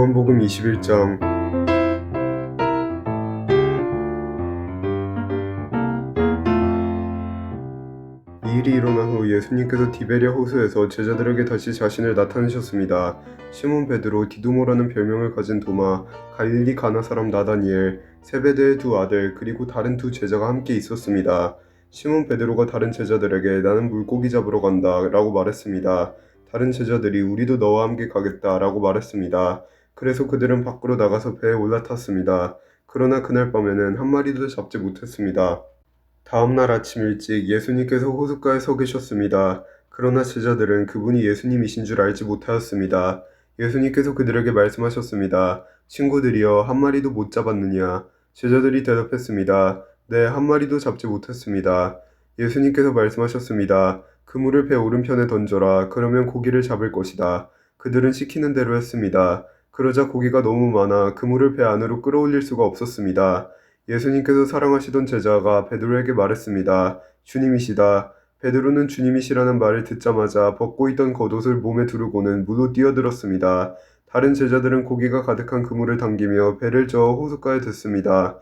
요한복음 21장 이 일이 일어난 후 예수님께서 디베리아 호수에서 제자들에게 다시 자신을 나타내셨습니다. 시몬 베드로, 디두모라는 별명을 가진 도마, 갈릴리 가나 사람 나다니엘, 세베드의 두 아들, 그리고 다른 두 제자가 함께 있었습니다. 시몬 베드로가 다른 제자들에게 나는 물고기 잡으러 간다 라고 말했습니다. 다른 제자들이 우리도 너와 함께 가겠다 라고 말했습니다. 그래서 그들은 밖으로 나가서 배에 올라탔습니다. 그러나 그날 밤에는 한 마리도 잡지 못했습니다. 다음 날 아침 일찍 예수님께서 호숫가에 서 계셨습니다. 그러나 제자들은 그분이 예수님이신 줄 알지 못하였습니다. 예수님께서 그들에게 말씀하셨습니다. 친구들이여 한 마리도 못 잡았느냐? 제자들이 대답했습니다. 네, 한 마리도 잡지 못했습니다. 예수님께서 말씀하셨습니다. 그물을 배 오른편에 던져라. 그러면 고기를 잡을 것이다. 그들은 시키는 대로 했습니다. 그러자 고기가 너무 많아 그물을 배 안으로 끌어올릴 수가 없었습니다. 예수님께서 사랑하시던 제자가 베드로에게 말했습니다. 주님이시다. 베드로는 주님이시라는 말을 듣자마자 벗고 있던 겉옷을 몸에 두르고는 물로 뛰어들었습니다. 다른 제자들은 고기가 가득한 그물을 당기며 배를 저어 호숫가에 댔습니다.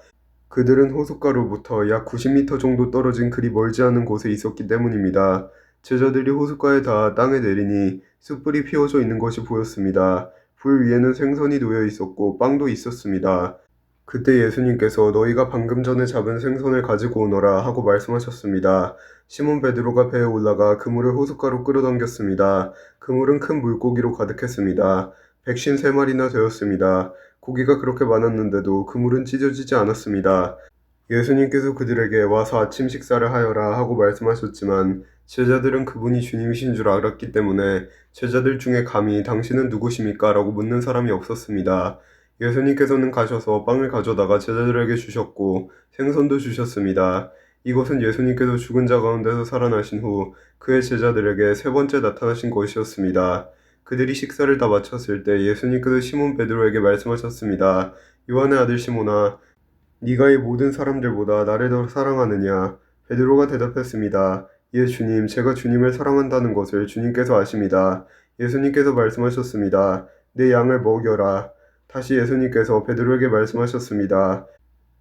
그들은 호숫가로부터 약 90m 정도 떨어진 그리 멀지 않은 곳에 있었기 때문입니다. 제자들이 호숫가에 닿아 땅에 내리니 숯불이 피워져 있는 것이 보였습니다. 불 위에는 생선이 놓여 있었고 빵도 있었습니다. 그때 예수님께서 너희가 방금 전에 잡은 생선을 가지고 오너라 하고 말씀하셨습니다. 시몬 베드로가 배에 올라가 그물을 호숫가로 끌어당겼습니다. 그물은 큰 물고기로 가득했습니다. 백신 세 마리나 되었습니다. 고기가 그렇게 많았는데도 그물은 찢어지지 않았습니다. 예수님께서 그들에게 와서 아침 식사를 하여라 하고 말씀하셨지만 제자들은 그분이 주님이신 줄 알았기 때문에 제자들 중에 감히 당신은 누구십니까? 라고 묻는 사람이 없었습니다. 예수님께서는 가셔서 빵을 가져다가 제자들에게 주셨고 생선도 주셨습니다. 이것은 예수님께서 죽은 자 가운데서 살아나신 후 그의 제자들에게 세 번째 나타나신 것이었습니다. 그들이 식사를 다 마쳤을 때 예수님께서 시몬 베드로에게 말씀하셨습니다. 요한의 아들 시몬아, 네가 이 모든 사람들보다 나를 더 사랑하느냐? 베드로가 대답했습니다. 예, 주님, 제가 주님을 사랑한다는 것을 주님께서 아십니다. 예수님께서 말씀하셨습니다. 내 양을 먹여라. 다시 예수님께서 베드로에게 말씀하셨습니다.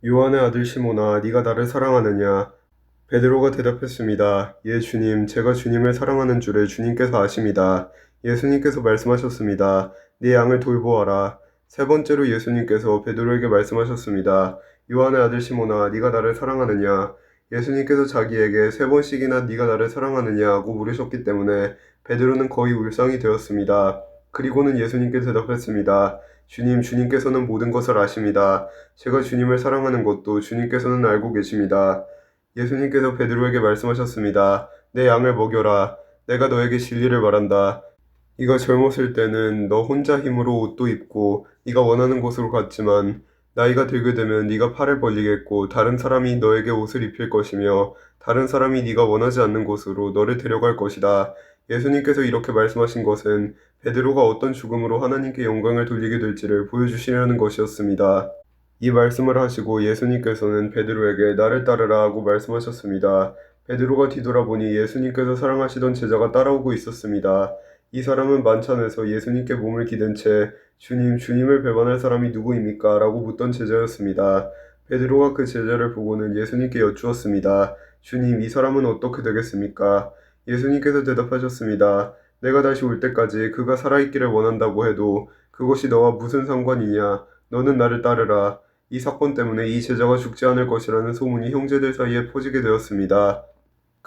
요한의 아들 시몬아, 네가 나를 사랑하느냐? 베드로가 대답했습니다. 예, 주님, 제가 주님을 사랑하는 줄을 주님께서 아십니다. 예수님께서 말씀하셨습니다. 네 양을 돌보아라. 세 번째로 예수님께서 베드로에게 말씀하셨습니다. 요한의 아들 시몬아, 네가 나를 사랑하느냐? 예수님께서 자기에게 세 번씩이나 네가 나를 사랑하느냐고 물으셨기 때문에 베드로는 거의 울상이 되었습니다. 그리고는 예수님께 대답했습니다. 주님, 주님께서는 모든 것을 아십니다. 제가 주님을 사랑하는 것도 주님께서는 알고 계십니다. 예수님께서 베드로에게 말씀하셨습니다. 내 양을 먹여라. 내가 너에게 진리를 말한다. 네가 젊었을 때는 너 혼자 힘으로 옷도 입고 네가 원하는 곳으로 갔지만 나이가 들게 되면 네가 팔을 벌리겠고 다른 사람이 너에게 옷을 입힐 것이며 다른 사람이 네가 원하지 않는 곳으로 너를 데려갈 것이다. 예수님께서 이렇게 말씀하신 것은 베드로가 어떤 죽음으로 하나님께 영광을 돌리게 될지를 보여주시려는 것이었습니다. 이 말씀을 하시고 예수님께서는 베드로에게 나를 따르라 하고 말씀하셨습니다. 베드로가 뒤돌아보니 예수님께서 사랑하시던 제자가 따라오고 있었습니다. 이 사람은 만찬에서 예수님께 몸을 기댄 채 주님, 주님을 배반할 사람이 누구입니까? 라고 묻던 제자였습니다. 베드로가 그 제자를 보고는 예수님께 여쭈었습니다. 주님, 이 사람은 어떻게 되겠습니까? 예수님께서 대답하셨습니다. 내가 다시 올 때까지 그가 살아있기를 원한다고 해도 그것이 너와 무슨 상관이냐? 너는 나를 따르라. 이 사건 때문에 이 제자가 죽지 않을 것이라는 소문이 형제들 사이에 퍼지게 되었습니다.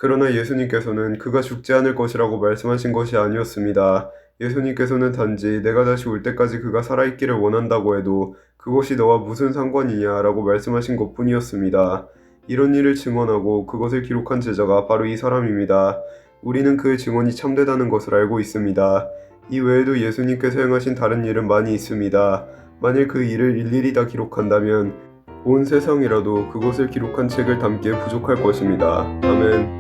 그러나 예수님께서는 그가 죽지 않을 것이라고 말씀하신 것이 아니었습니다. 예수님께서는 단지 내가 다시 올 때까지 그가 살아있기를 원한다고 해도 그것이 너와 무슨 상관이냐라고 말씀하신 것 뿐이었습니다. 이런 일을 증언하고 그것을 기록한 제자가 바로 이 사람입니다. 우리는 그의 증언이 참되다는 것을 알고 있습니다. 이 외에도 예수님께서 행하신 다른 일은 많이 있습니다. 만일 그 일을 일일이 다 기록한다면 온 세상이라도 그것을 기록한 책을 담기에 부족할 것입니다. 아멘.